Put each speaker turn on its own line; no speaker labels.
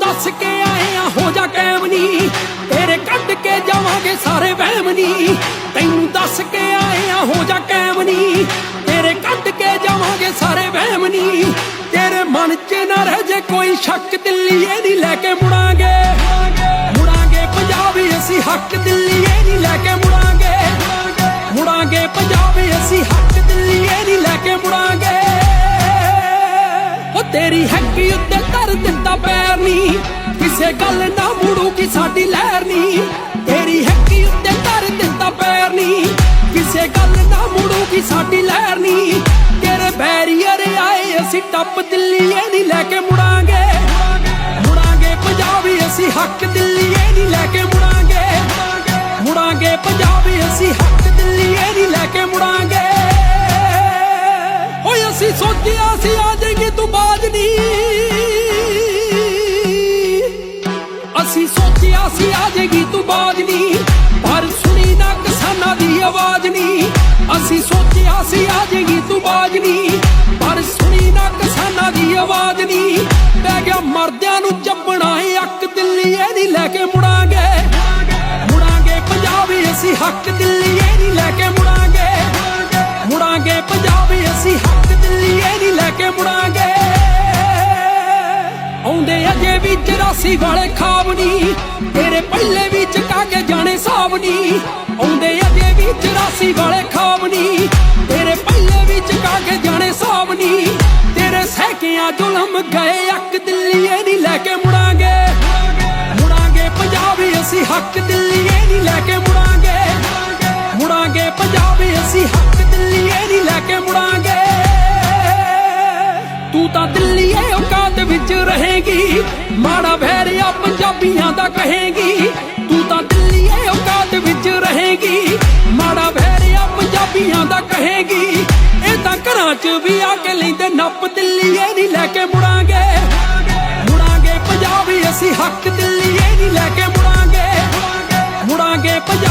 ਦੱਸ ਕੇ ਆਏ ਆ, ਹੋ ਜਾ ਕੈਮ ਨੀ। ਤੇਰੇ ਕੱਢ ਕੇ ਜਾਵਾਂਗੇ ਸਾਰੇ ਵਹਿਮ ਨੀ। ਤੈਨੂੰ ਦੱਸ ਕੇ ਆਏ ਆ, ਹੋ ਜਾ ਕੈਮ ਨੀ। ਤੇਰੇ ਕੱਢ ਕੇ ਜਾਵਾਂਗੇ ਸਾਰੇ ਵਹਿਮ ਨੀ। ਤੇਰੇ ਮਨ 'ਚ ਨਾ ਰਹਿ ਜੇ ਕੋਈ ਸ਼ੱਕ, ਦਿੱਲੀਏ ਨਹੀਂ ਲੈ ਕੇ ਮੁੜਾਂਗੇ। ਮੁੜਾਂਗੇ ਪੰਜਾਬੀ ਅਸੀਂ ਹੱਕ, ਦਿੱਲੀਏ ਨਹੀਂ ਲੈ ਕੇ ਮੁੜਾਂਗੇ। ਮੁੜਾਂਗੇ ਪੰਜਾਬੀ ਅਸੀਂ ਹੱਕ, ਦਿੱਲੀਏ ਨਹੀਂ ਲੈ ਕੇ ਮੁੜਾਂਗੇ। ਉਹ ਤੇਰੀ ਹੱਕੀ ਉੱਤੇ ਧਰ ਦਿੱਤਾ ਪੈ ਨੀ ਕਿਸੇ ਗੱਲ ਨਾ ਮੁੜੂਗੀ ਸਾਡੀ ਲਹਿਰ ਨੀ। ਤੇਰੀ ਹੈਗੀ ਉੱਤੇ ਧਰ ਦਿੱਤਾ ਪੈਰ ਨੀ। ਕਿਸੇ ਗੱਲ ਨਾ ਮੁੜੂਗੀ ਸਾਡੀ ਲਹਿਰ ਨੀ। ਤੇਰੇ ਬੈਰੀਅਰ ਆਏ, ਅਸੀਂ ਟੱਪ ਦਿੱਲੀਏ ਨਹੀਂ ਲੈ ਕੇ ਮੁੜਾਂਗੇ। ਮੁੜਾਂਗੇ ਪੰਜਾਬੀ, ਅਸੀਂ ਹੱਕ ਦਿੱਲੀਏ ਨਹੀਂ ਲੈ ਕੇ ਮੁੜਾਂਗੇ। ਮੁੜਾਂਗੇ ਪੰਜਾਬੀ, ਅਸੀਂ ਹੱਕ ਦਿੱਲੀਏ ਨਹੀਂ ਲੈ ਕੇ ਮੁੜਾਂਗੇ। ਓਏ, ਅਸੀਂ ਸੋਚਿਆ ਸੀ ਆ ਜਾਏਗੀ ਤੂੰ ਬਾਜ ਨਹੀਂ ਆਵਾਜ਼ ਨਹੀਂ ਅਸੀਂ ਸੋਚਿਆ ਸੀ ਆ ਜਾਏਗੀ ਤੂੰ ਬਾਜ ਨਹੀਂ ਪਰ ਸੁਣੀ ਨਾ ਕਿਸਾਨਾਂ ਦੀ ਆਵਾਜ਼ ਨਹੀਂ ਪੈ ਗਿਆ ਮਰਦਿਆਂ ਨੂੰ ਚੱਬਣਾ ਏ ਅੱਕ ਦਿੱਲੀਏ ਨਹੀਂ ਲੈ ਕੇ ਮੁੜਾਂਗੇ। ਮੁੜਾਂਗੇ ਪੰਜਾਬੀ ਅਸੀਂ ਹੱਕ ਦਿੱਲੀਏ ਨਹੀਂ ਲੈ ਕੇ ਮੁੜਾਂਗੇ। ਮੁੜਾਂਗੇ ਪੰਜਾਬੀ ਅਸੀਂ ਹੱਕ ਦਿੱਲੀਏ ਨਹੀਂ ਲੈ ਕੇ ਮੁੜਾਂਗੇ। ਆਉਂਦੇ ਅਜੇ ਵੀ 84 ਵਾਲੇ ਖਾਬ ਨੀ। ਤੇਰੇ ਪਹਿਲੇ ਵੀ ਚਕਾ ਕੇ ਵੀ 84 ਵਾਲੇ ਖਾਬ ਨੀ ਤੇਰੇ ਪਹਿਲੇ ਵੀ ਚਕਾ ਕੇ ਜਾਣੇ ਸਾਬ ਨੀ ਤੇਰੇ ਸਹਿਕਿਆਂ ਜ਼ੁਲਮ ਗਏ, ਅੱਕ ਦਿੱਲੀਏ ਨਹੀਂ ਲੈ ਕੇ ਮੁੜਾਂਗੇ। ਮੁੜਾਂਗੇ ਪੰਜਾਬੀ, ਅਸੀਂ ਹੱਕ ਦਿੱਲੀਏ ਨਹੀਂ ਲੈ ਕੇ ਮੁੜਾਂਗੇ। ਮੁੜਾਂਗੇ ਪੰਜਾਬੀ, ਅਸੀਂ ਹੱਕ ਦਿੱਲੀਏ ਨਹੀਂ ਲੈ ਕੇ ਮੁੜਾਂਗੇ। ਤੂੰ ਤਾਂ ਦਿੱਲੀਏ ਔਕਾਤ ਵਿੱਚ ਰਹੇਗੀ। ਮਾੜਾ ਭੈਰਿਆ ਪੰਜਾਬੀਆਂ ਦਾ ਕਹੇਗੀ। para.